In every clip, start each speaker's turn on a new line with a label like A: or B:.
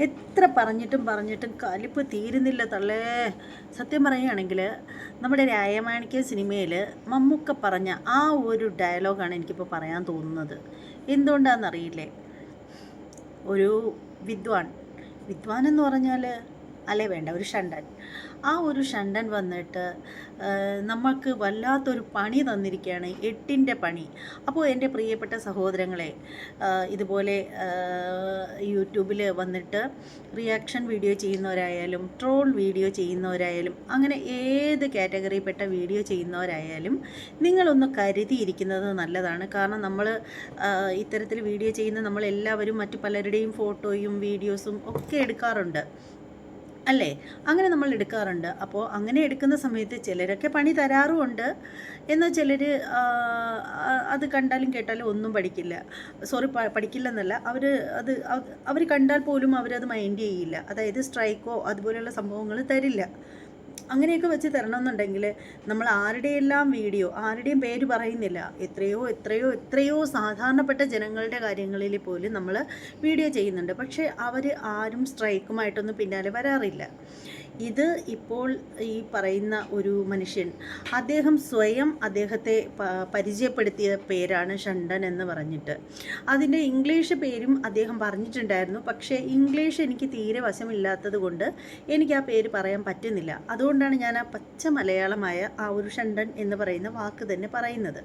A: എത്ര പറഞ്ഞിട്ടും പറഞ്ഞിട്ടും കലിപ്പ് തീരുന്നില്ല തള്ളേ. സത്യം പറയുകയാണെങ്കിൽ നമ്മുടെ രായമാണിക്യ സിനിമയിൽ മമ്മൂക്ക പറഞ്ഞ ആ ഒരു ഡയലോഗാണ് എനിക്കിപ്പോൾ പറയാൻ തോന്നുന്നത്. എന്തുകൊണ്ടാണെന്നറിയില്ലേ? ഒരു വിദ്വാൻ. വിദ്വാൻ എന്ന് പറഞ്ഞാൽ അല്ലേ വേണ്ട ഒരു ഷണ്ടൻ. ആ ഒരു ഷണ്ടൻ വന്നിട്ട് നമുക്ക് വല്ലാത്തൊരു പണി തന്നിരിക്കുകയാണ് എട്ടിന്റെ പണി. അപ്പോൾ എന്റെ പ്രിയപ്പെട്ട സഹോദരങ്ങളെ ഇതുപോലെ യൂട്യൂബിൽ വന്നിട്ട് റിയാക്ഷൻ വീഡിയോ ചെയ്യുന്നവരായാലും ട്രോൾ വീഡിയോ ചെയ്യുന്നവരായാലും അങ്ങനെ ഏത് കാറ്റഗറിയിൽപ്പെട്ട വീഡിയോ ചെയ്യുന്നവരായാലും നിങ്ങളൊന്ന് കരുതിയിരിക്കുന്നത് നല്ലതാണ്. കാരണം നമ്മൾ ഇത്തരത്തിൽ വീഡിയോ ചെയ്യുന്ന നമ്മളെല്ലാവരും മറ്റു പലരുടെയും ഫോട്ടോയും വീഡിയോസും ഒക്കെ എടുക്കാറുണ്ട്. അല്ലേ? അങ്ങനെ നമ്മൾ എടുക്കാറുണ്ട്. അപ്പോൾ അങ്ങനെ എടുക്കുന്ന സമയത്ത് ചിലരൊക്കെ പണി തരാറുമുണ്ട്. എന്നാൽ ചിലർ അത് കണ്ടാലും കേട്ടാലും ഒന്നും പഠിക്കില്ല. സോറി പഠിക്കില്ലെന്നല്ല. അവർ അത് അവർ കണ്ടാൽ പോലും അവരത് മൈൻഡ് ചെയ്യില്ല. അതായത് സ്ട്രൈക്കോ അതുപോലെയുള്ള സംഭവങ്ങൾ തരില്ല. അങ്ങനെയൊക്കെ വെച്ച് തരണമെന്നുണ്ടെങ്കിൽ നമ്മൾ ആരുടെയെല്ലാം വീഡിയോ ആരുടെയും പേര് പറയുന്നില്ല. എത്രയോ എത്രയോ എത്രയോ സാധാരണപ്പെട്ട ജനങ്ങളുടെ കാര്യങ്ങളിൽ പോലും നമ്മൾ വീഡിയോ ചെയ്യുന്നുണ്ട്. പക്ഷേ അവർ ആരും സ്ട്രൈക്കുമായിട്ടൊന്നും പിന്നാലെ വരാറില്ല. ഇത് ഇപ്പോൾ ഈ പറയുന്ന ഒരു മനുഷ്യൻ അദ്ദേഹം സ്വയം അദ്ദേഹത്തെ പരിചയപ്പെടുത്തിയ പേരാണ് ഷണ്ടൻ എന്ന് പറഞ്ഞിട്ട്. അതിന്റെ ഇംഗ്ലീഷ് പേരും അദ്ദേഹം പറഞ്ഞിട്ടുണ്ടായിരുന്നു. പക്ഷേ ഇംഗ്ലീഷ് എനിക്ക് തീരെ വശമില്ലാത്തത് കൊണ്ട് എനിക്ക് ആ പേര് പറയാൻ പറ്റുന്നില്ല. അതുകൊണ്ടാണ് ഞാൻ ആ പച്ച മലയാളമായ ആ ഒരു ഷണ്ടൻ എന്ന് പറയുന്ന വാക്ക് തന്നെ പറയുന്നത്.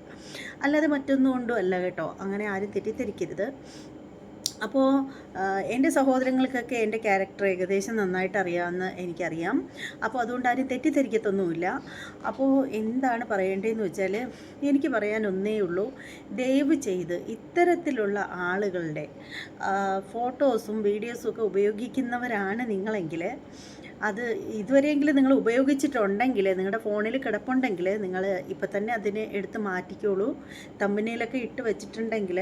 A: അല്ലാതെ മറ്റൊന്നും കൊണ്ടും അല്ല കേട്ടോ. അങ്ങനെ ആരും തെറ്റിദ്ധരിക്കരുത്. അപ്പോൾ എന്റെ സഹോദരങ്ങൾക്കൊക്കെ എന്റെ ക്യാരക്ടർ ഏകദേശം നന്നായിട്ട് അറിയാമെന്ന് എനിക്കറിയാം. അപ്പോൾ അതുകൊണ്ട് ആരും തെറ്റിദ്ധരിക്കത്തൊന്നുമില്ല. അപ്പോൾ എന്താണ് പറയേണ്ടതെന്ന് വെച്ചാൽ എനിക്ക് പറയാൻ ഒന്നേ ഉള്ളൂ. ദയവ് ചെയ്ത് ഇത്തരത്തിലുള്ള ആളുകളുടെ ഫോട്ടോസും വീഡിയോസും ഒക്കെ ഉപയോഗിക്കുന്നവരാണ് നിങ്ങളെങ്കിൽ അത് ഇതുവരെയെങ്കിലും നിങ്ങൾ ഉപയോഗിച്ചിട്ടുണ്ടെങ്കിൽ നിങ്ങളുടെ ഫോണിൽ കിടപ്പുണ്ടെങ്കിൽ നിങ്ങൾ ഇപ്പം തന്നെ അതിനെ എടുത്ത് മാറ്റിക്കോളൂ. തമ്പനയിലൊക്കെ ഇട്ട് വെച്ചിട്ടുണ്ടെങ്കിൽ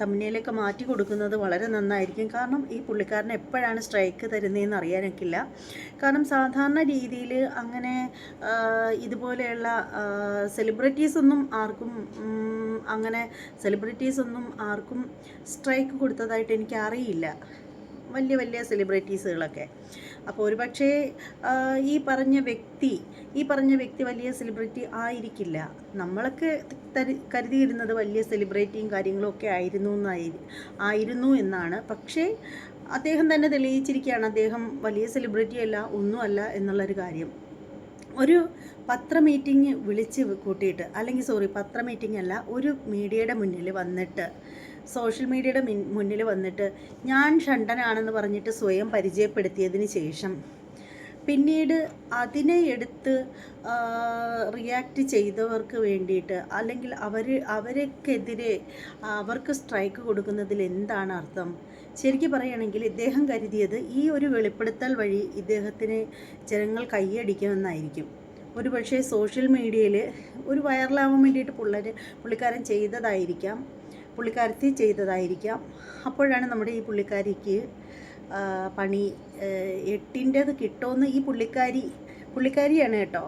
A: തമ്പനയിലൊക്കെ മാറ്റി കൊടുക്കുന്നത് വളരെ നന്നായിരിക്കും. കാരണം ഈ പുള്ളിക്കാരന് എപ്പോഴാണ് സ്ട്രൈക്ക് തരുന്നതെന്ന് അറിയാനൊക്കില്ല. കാരണം സാധാരണ രീതിയിൽ അങ്ങനെ ഇതുപോലെയുള്ള സെലിബ്രിറ്റീസ് ഒന്നും ആർക്കും അങ്ങനെ സെലിബ്രിറ്റീസ് ഒന്നും ആർക്കും സ്ട്രൈക്ക് കൊടുത്തതായിട്ട് എനിക്ക് അറിയില്ല വലിയ വലിയ സെലിബ്രിറ്റീസുകളൊക്കെ അപ്പോൾ ഒരുപക്ഷേ ഈ പറഞ്ഞ വ്യക്തി ഈ പറഞ്ഞ വ്യക്തി വലിയ സെലിബ്രിറ്റി ആയിരിക്കില്ല. നമ്മളൊക്കെ കരുതിയിരുന്നത് വലിയ സെലിബ്രിറ്റിയും കാര്യങ്ങളും ഒക്കെ ആയിരുന്നു എന്നായി ആയിരുന്നു എന്നാണ്. പക്ഷേ അദ്ദേഹം തന്നെ തെളിയിച്ചിരിക്കുകയാണ് അദ്ദേഹം വലിയ സെലിബ്രിറ്റി അല്ല ഒന്നുമല്ല എന്നുള്ളൊരു കാര്യം. ഒരു പത്ര മീറ്റിംഗ് വിളിച്ച് കൂട്ടിയിട്ട് അല്ലെങ്കിൽ സോറി പത്ര മീറ്റിംഗ് അല്ല ഒരു മീഡിയയുടെ മുന്നിൽ വന്നിട്ട് സോഷ്യൽ മീഡിയയുടെ മുന്നിൽ വന്നിട്ട് ഞാൻ ഷണ്ടനാണെന്ന് പറഞ്ഞിട്ട് സ്വയം പരിചയപ്പെടുത്തിയതിന് ശേഷം പിന്നീട് അതിനെ എടുത്ത് റിയാക്ട് ചെയ്തവർക്ക് വേണ്ടിയിട്ട് അല്ലെങ്കിൽ അവർ അവർക്കെതിരെ അവർക്ക് സ്ട്രൈക്ക് കൊടുക്കുന്നതിൽ എന്താണ് അർത്ഥം? ശരിക്കും പറയുകയാണെങ്കിൽ ഇദ്ദേഹം കരുതിയത് ഈ ഒരു വെളിപ്പെടുത്തൽ വഴി ഇദ്ദേഹത്തിന് ജനങ്ങൾ കൈയടിക്കുമെന്നായിരിക്കും. ഒരു പക്ഷേ സോഷ്യൽ മീഡിയയിൽ ഒരു വൈറലാവാൻ വേണ്ടിയിട്ട് പുള്ളര് പുള്ളിക്കാരൻ ചെയ്തതായിരിക്കാം പുള്ളിക്കാരത്തി ചെയ്തതായിരിക്കാം. അപ്പോഴാണ് നമ്മുടെ ഈ പുള്ളിക്കാരിക്ക് പണി എട്ടിന്റെത് കിട്ടുമെന്ന് ഈ പുള്ളിക്കാരി പുള്ളിക്കാരിയാണ് കേട്ടോ.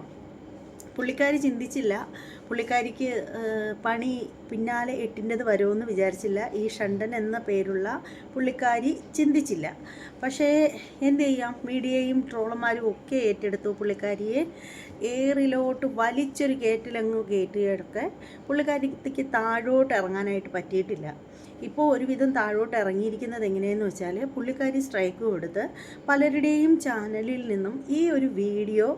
A: പുള്ളിക്കാരി ചിന്തിച്ചില്ല. പുള്ളിക്കാരിക്ക് പണി പിന്നാലെ എട്ടിന്റെത് വരുമെന്ന് വിചാരിച്ചില്ല. ഈ ഷണ്ടൻ എന്ന പേരുള്ള പുള്ളിക്കാരി ചിന്തിച്ചില്ല. പക്ഷേ എന്ത് ചെയ്യാം? മീഡിയയും ട്രോളന്മാരും ഒക്കെ ഏറ്റെടുത്തു പുള്ളിക്കാരിയെ. ഏറിലോട്ട് വലിച്ചൊരു കയറ്റിലങ്ങ് കയറ്റിയൊക്കെ പുള്ളിക്കാരിക്ക് താഴോട്ട് ഇറങ്ങാനായിട്ട് പറ്റിയിട്ടില്ല. ഇപ്പോൾ ഒരുവിധം താഴോട്ട് ഇറങ്ങിയിരിക്കുന്നത് എങ്ങനെയെന്ന് വെച്ചാൽ പുള്ളിക്കാരി സ്ട്രൈക്ക് കൊടുത്ത് പലരുടെയും ചാനലിൽ നിന്നും ഈ ഒരു വീഡിയോ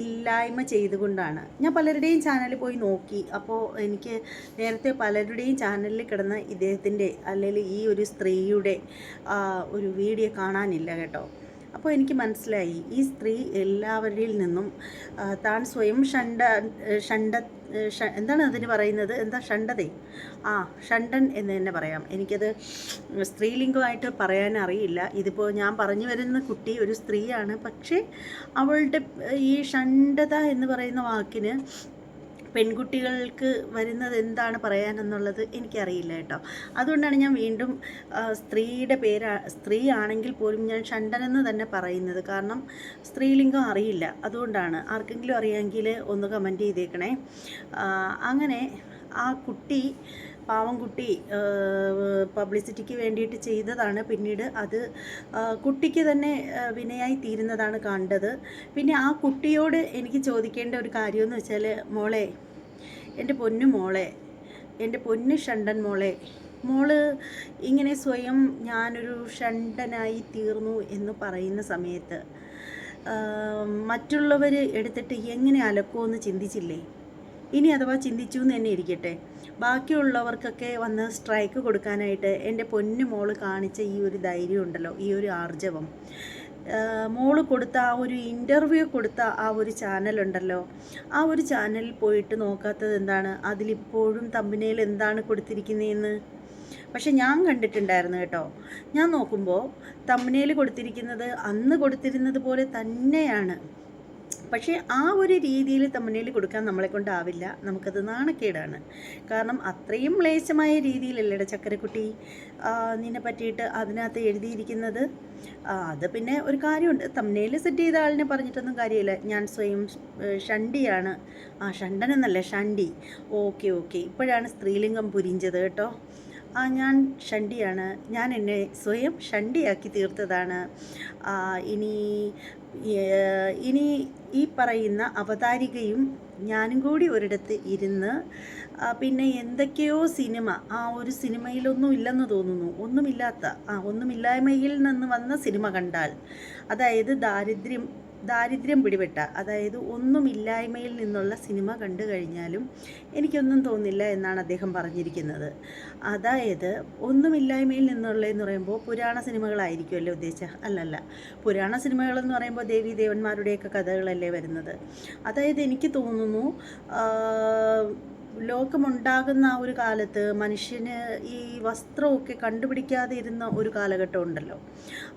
A: ഇല്ലായ്മ ചെയ്തുകൊണ്ടാണ്. ഞാൻ പലരുടെയും ചാനലിൽ പോയി നോക്കി. അപ്പോൾ എനിക്ക് നേരത്തെ പലരുടെയും ചാനലിൽ കിടന്ന ഇദ്ദേഹത്തിന്റെ അല്ലെങ്കിൽ ഈ ഒരു സ്ത്രീയുടെ ഒരു വീഡിയോ കാണാനില്ല കേട്ടോ. അപ്പോൾ എനിക്ക് മനസ്സിലായി. ഈ സ്ത്രീ എല്ലാവരിൽ നിന്നും താൻ സ്വയം ഷണ്ട ഷണ്ട എന്താണ് അതിന് പറയുന്നത്? എന്താ? ഷണ്ടതേ ആ ഷണ്ടൻ എന്ന് തന്നെ പറയാം. എനിക്കത് സ്ത്രീലിംഗമായിട്ട് പറയാൻ അറിയില്ല. ഇതിപ്പോൾ ഞാൻ പറഞ്ഞു വരുന്ന കുട്ടി ഒരു സ്ത്രീയാണ്. പക്ഷേ അവളുടെ ഈ ഷണ്ടത എന്ന് പറയുന്ന വാക്കിന് പെൺകുട്ടികൾക്ക് വരുന്നത് എന്താണ് പറയാനെന്നുള്ളത് എനിക്കറിയില്ല കേട്ടോ. അതുകൊണ്ടാണ് ഞാൻ വീണ്ടും സ്ത്രീയുടെ പേര് സ്ത്രീ ആണെങ്കിൽ പോലും ഞാൻ ഷണ്ടനെന്ന് തന്നെ പറയുന്നത്. കാരണം സ്ത്രീലിംഗം അറിയില്ല. അതുകൊണ്ടാണ് ആർക്കെങ്കിലും അറിയാമെങ്കിൽ ഒന്ന് കമന്റ് ചെയ്തേക്കണേ. അങ്ങനെ ആ കുട്ടി പാവം കുട്ടി പബ്ലിസിറ്റിക്ക് വേണ്ടിയിട്ട് ചെയ്തതാണ്. പിന്നീട് അത് കുട്ടിക്ക് തന്നെ വിനയായി തീരുന്നതാണ് കണ്ടത്. പിന്നെ ആ കുട്ടിയോട് എനിക്ക് ചോദിക്കേണ്ട ഒരു കാര്യമെന്ന് വെച്ചാൽ മോളെ എന്റെ പൊന്നു മോളെ എന്റെ പൊന്നു ഷണ്ടൻ മോളെ മോൾ ഇങ്ങനെ സ്വയം ഞാനൊരു ഷണ്ടനായി തീർന്നു എന്ന് പറയുന്ന സമയത്ത് മറ്റുള്ളവർ എടുത്തിട്ട് എങ്ങനെ അലക്കുമെന്ന് ചിന്തിച്ചില്ലേ? ഇനി അഥവാ ചിന്തിച്ചു എന്ന് തന്നെ ഇരിക്കട്ടെ. ബാക്കിയുള്ളവർക്കൊക്കെ വന്ന് സ്ട്രൈക്ക് കൊടുക്കാനായിട്ട് എന്റെ പൊന്നു മോൾ കാണിച്ച ഈ ഒരു ധൈര്യം ഉണ്ടല്ലോ ഈ ഒരു ആർജവം. മോൾ കൊടുത്ത ആ ഒരു ഇന്റർവ്യൂ കൊടുത്ത ആ ഒരു ചാനലുണ്ടല്ലോ ആ ഒരു ചാനലിൽ പോയിട്ട് നോക്കാത്തത് എന്താണ്? അതിലിപ്പോഴും തമ്പിനയിൽ എന്താണ് കൊടുത്തിരിക്കുന്നതെന്ന് പക്ഷെ ഞാൻ കണ്ടിട്ടുണ്ടായിരുന്നു കേട്ടോ. ഞാൻ നോക്കുമ്പോൾ തമ്പനയിൽ കൊടുത്തിരിക്കുന്നത് അന്ന് കൊടുത്തിരുന്നത് പോലെ തന്നെയാണ്. പക്ഷേ ആ ഒരു രീതിയിൽ തമ്മിനേൽ കൊടുക്കാൻ നമ്മളെ കൊണ്ടാവില്ല. നമുക്കത് നാണക്കേടാണ്. കാരണം അത്രയും ലേശമായ രീതിയിലല്ലേടെ ചക്കരക്കുട്ടി? നിന്നെ പറ്റിയിട്ട് അതിനകത്ത് എഴുതിയിരിക്കുന്നത്? അത് പിന്നെ ഒരു കാര്യമുണ്ട്. തമ്മനയിൽ സെറ്റ് ചെയ്ത ആളിനെ പറഞ്ഞിട്ടൊന്നും കാര്യമില്ല. ഞാൻ സ്വയം ഷണ്ടിയാണ്. ആ ഷണ്ടനെന്നല്ല ഷണ്ടി. Okay okay. ഇപ്പോഴാണ് സ്ത്രീലിംഗം പുരിഞ്ചത് കേട്ടോ. ആ ഞാൻ ഷണ്ടിയാണ്. ഞാൻ എന്നെ സ്വയം ഷണ്ടിയാക്കി തീർത്തതാണ്. ഇനി ഇനി ഈ പറയുന്ന അവതാരികയും ഞാനും കൂടി ഒരിടത്ത് ഇരുന്ന് പിന്നെ എന്തൊക്കെയോ സിനിമ. ആ ഒരു സിനിമയിലൊന്നും ഇല്ലെന്ന് തോന്നുന്നു. ഒന്നുമില്ലാത്ത ആ ഒന്നുമില്ലായ്മയിൽ നിന്ന് വന്ന സിനിമ കണ്ടാൽ. അതായത് ദാരിദ്ര്യം ദാരിദ്ര്യം പിടിപെട്ട അതായത് ഒന്നുമില്ലായ്മയിൽ നിന്നുള്ള സിനിമ കണ്ടു കഴിഞ്ഞാലും എനിക്കൊന്നും തോന്നില്ല എന്നാണ് അദ്ദേഹം പറഞ്ഞിരിക്കുന്നത്. അതായത് ഒന്നുമില്ലായ്മയിൽ നിന്നുള്ള എന്ന് പറയുമ്പോൾ പുരാണ സിനിമകളായിരിക്കുമല്ലോ ഉദ്ദേശിച്ച അല്ലല്ല. പുരാണ സിനിമകളെന്ന് പറയുമ്പോൾ ദേവി ദേവന്മാരുടെയൊക്കെ കഥകളല്ലേ വരുന്നത്? അതായത് എനിക്ക് തോന്നുന്നു ലോകമുണ്ടാകുന്ന ആ ഒരു കാലത്ത് മനുഷ്യന് ഈ വസ്ത്രമൊക്കെ കണ്ടുപിടിക്കാതെ ഇരുന്ന ഒരു കാലഘട്ടം ഉണ്ടല്ലോ.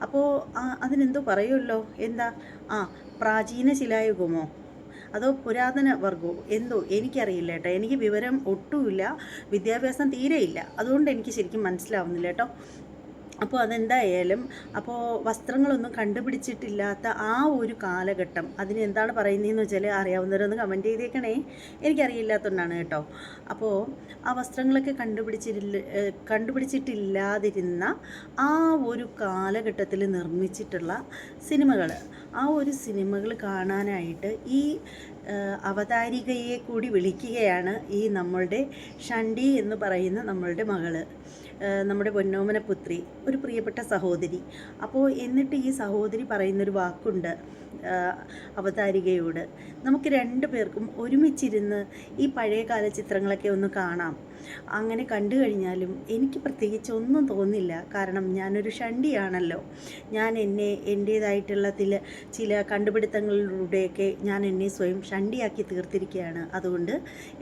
A: അപ്പോൾ അതിനെന്തോ പറയുമല്ലോ? എന്താ? ആ പ്രാചീന ശിലായുഗമോ? അതോ പുരാതന വർഗമോ എന്തോ? എനിക്കറിയില്ല കേട്ടോ. എനിക്ക് വിവരം ഒട്ടുമില്ല. വിദ്യാഭ്യാസം തീരെയില്ല. അതുകൊണ്ട് എനിക്ക് ശരിക്കും മനസ്സിലാവുന്നില്ല കേട്ടോ. അപ്പോൾ അതെന്തായാലും അപ്പോൾ വസ്ത്രങ്ങളൊന്നും കണ്ടുപിടിച്ചിട്ടില്ലാത്ത ആ ഒരു കാലഘട്ടം. അതിന് എന്താണ് പറയുന്നതെന്ന് വെച്ചാൽ അറിയാവുന്നവരൊന്ന് കമന്റ് ചെയ്തേക്കണേ. എനിക്കറിയില്ലാത്തതുകൊണ്ടാണ് കേട്ടോ. അപ്പോൾ ആ വസ്ത്രങ്ങളൊക്കെ കണ്ടുപിടിച്ചിട്ടില്ല കണ്ടുപിടിച്ചിട്ടില്ലാതിരുന്ന ആ ഒരു കാലഘട്ടത്തിൽ നിർമ്മിച്ചിട്ടുള്ള സിനിമകൾ. ആ ഒരു സിനിമകൾ കാണാനായിട്ട് ഈ അവതാരികയെ കൂടി വിളിക്കുകയാണ് ഈ നമ്മളുടെ ഷണ്ടി എന്ന് പറയുന്ന നമ്മളുടെ മകൾ. നമ്മുടെ പൊന്നോമന പുത്രി ഒരു പ്രിയപ്പെട്ട സഹോദരി. അപ്പോൾ എന്നിട്ട് ഈ സഹോദരി പറയുന്നൊരു വാക്കുണ്ട് അവതാരികയോട്. നമുക്ക് രണ്ടു പേർക്കും ഒരുമിച്ചിരുന്ന് ഈ പഴയകാല ചിത്രങ്ങളൊക്കെ ഒന്ന് കാണാം. അങ്ങനെ കണ്ടു കഴിഞ്ഞാലും എനിക്ക് പ്രത്യേകിച്ച് ഒന്നും തോന്നില്ല. കാരണം ഞാനൊരു ഷണ്ടിയാണല്ലോ. ഞാൻ എന്നെ എന്റേതായിട്ടുള്ള ചില ചില കണ്ടുപിടുത്തങ്ങളിലൂടെയൊക്കെ ഞാൻ എന്നെ സ്വയം ഷണ്ടിയാക്കി തീർത്തിരിക്കുകയാണ്. അതുകൊണ്ട്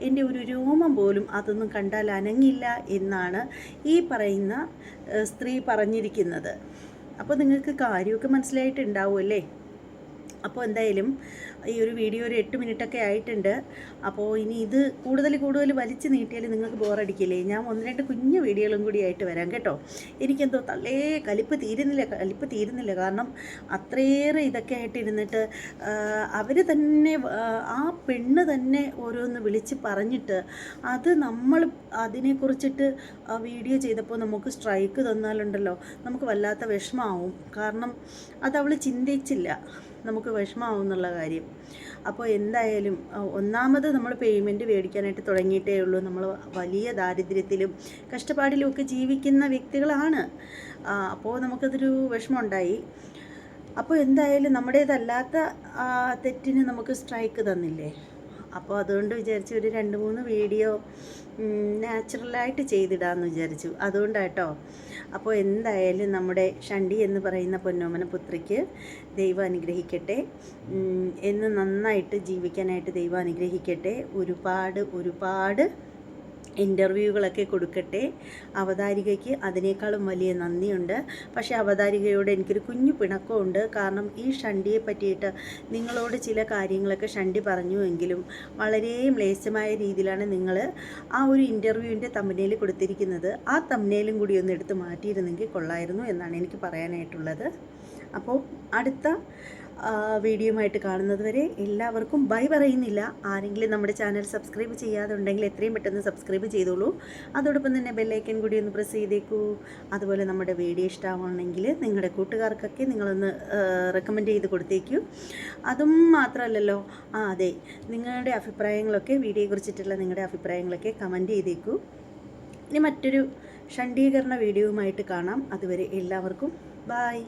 A: എന്റെ ഒരു രോമം പോലും അതൊന്നും കണ്ടാൽ അനങ്ങില്ല എന്നാണ് ഈ പറയുന്ന സ്ത്രീ പറഞ്ഞിരിക്കുന്നത്. അപ്പോൾ നിങ്ങൾക്ക് കാര്യമൊക്കെ മനസ്സിലായിട്ടുണ്ടാവുമല്ലേ? അപ്പോൾ എന്തായാലും ഈ ഒരു വീഡിയോ ഒരു എട്ട് മിനിറ്റൊക്കെ ആയിട്ടുണ്ട്. അപ്പോൾ ഇനി ഇത് കൂടുതൽ കൂടുതൽ വലിച്ചു നീട്ടിയാൽ നിങ്ങൾക്ക് ബോറടിക്കില്ലേ? ഞാൻ ഒന്ന് രണ്ട് കുഞ്ഞു വീഡിയോകളും കൂടി ആയിട്ട് വരാം കേട്ടോ. എനിക്കെന്തോ തള്ളേ കലിപ്പ് തീരുന്നില്ല കലിപ്പ് തീരുന്നില്ല. കാരണം അത്രയേറെ ഇതൊക്കെ ആയിട്ട് ഇരുന്നിട്ട് അവർ തന്നെ ആ, പെണ്ണ് തന്നെ ഓരോന്ന് വിളിച്ച് പറഞ്ഞിട്ട് അത് നമ്മൾ അതിനെക്കുറിച്ചിട്ട് വീഡിയോ ചെയ്തപ്പോൾ നമുക്ക് സ്ട്രൈക്ക് തന്നാലുണ്ടല്ലോ. നമുക്ക് വല്ലാത്ത വിഷമാവും. കാരണം അതവൾ ചിന്തിച്ചില്ല. നമുക്ക് വിഷമാവും എന്നുള്ള കാര്യം. അപ്പോൾ എന്തായാലും ഒന്നാമത് നമ്മൾ പേയ്മെന്റ് മേടിക്കാനായിട്ട് തുടങ്ങിയിട്ടേ ഉള്ളൂ. നമ്മൾ വലിയ ദാരിദ്ര്യത്തിലും കഷ്ടപ്പാടിലും ഒക്കെ ജീവിക്കുന്ന വ്യക്തികളാണ്. അപ്പോൾ നമുക്കതൊരു വിഷമമുണ്ടായി. അപ്പോൾ എന്തായാലും നമ്മുടേതല്ലാത്ത തെറ്റിന് നമുക്ക് സ്ട്രൈക്ക് തന്നില്ലേ? അപ്പോൾ അതുകൊണ്ട് വിചാരിച്ചു ഒരു രണ്ട് മൂന്ന് വീഡിയോ നാച്ചുറലായിട്ട് ചെയ്തിടാമെന്ന് വിചാരിച്ചു. അതുകൊണ്ടാട്ടോ അപ്പോൾ എന്തായാലും നമ്മുടെ ഷണ്ടി എന്ന് പറയുന്ന പൊന്നോമന പുത്രിക്ക് ദൈവം അനുഗ്രഹിക്കട്ടെ. എന്ന് നന്നായിട്ട് ജീവിക്കാനായിട്ട് ദൈവം അനുഗ്രഹിക്കട്ടെ. ഒരുപാട് ഒരുപാട് ഇന്റർവ്യൂകളൊക്കെ കൊടുക്കട്ടെ. അവതാരികയ്ക്ക് അതിനേക്കാളും വലിയ നന്ദിയുണ്ട്. പക്ഷേ അവതാരികയോട് എനിക്കൊരു കുഞ്ഞു പിണക്കമുണ്ട്. കാരണം ഈ ഷണ്ടിയെ പറ്റിയിട്ട് നിങ്ങളോട് ചില കാര്യങ്ങളൊക്കെ ഷണ്ടി പറഞ്ഞുവെങ്കിലും വളരെ മ്ലേച്ഛമായ രീതിയിലാണ് നിങ്ങൾ ആ ഒരു ഇന്റർവ്യൂവിന്റെ തമ്മനയിൽ കൊടുത്തിരിക്കുന്നത്. ആ തമ്മനയിലും കൂടി ഒന്ന് എടുത്ത് മാറ്റിയിരുന്നെങ്കിൽ കൊള്ളായിരുന്നു എന്നാണ് എനിക്ക് പറയാനായിട്ടുള്ളത്. അപ്പോൾ അടുത്ത വീഡിയോയുമായിട്ട് കാണുന്നത് വരെ എല്ലാവർക്കും ബൈ പറയുന്നില്ല. ആരെങ്കിലും നമ്മുടെ ചാനൽ സബ്സ്ക്രൈബ് ചെയ്യാതെ ഉണ്ടെങ്കിൽ എത്രയും പെട്ടെന്ന് സബ്സ്ക്രൈബ് ചെയ്തോളൂ. അതോടൊപ്പം തന്നെ ബെല്ലൈക്കൻ കൂടി ഒന്ന് പ്രസ് ചെയ്തേക്കൂ. അതുപോലെ നമ്മുടെ വീഡിയോ ഇഷ്ടമാണെങ്കിൽ നിങ്ങളുടെ കൂട്ടുകാർക്കൊക്കെ നിങ്ങളൊന്ന് റെക്കമെൻഡ് ചെയ്ത് കൊടുത്തേക്കൂ. അതും മാത്രമല്ലല്ലോ ആ അതെ നിങ്ങളുടെ അഭിപ്രായങ്ങളൊക്കെ വീഡിയോയെ കുറിച്ചിട്ടുള്ള നിങ്ങളുടെ അഭിപ്രായങ്ങളൊക്കെ കമന്റ് ചെയ്തേക്കൂ. ഇനി മറ്റൊരു ഷണ്ഡീകരണ വീഡിയോയുമായിട്ട് കാണാം. അതുവരെ എല്ലാവർക്കും ബായ്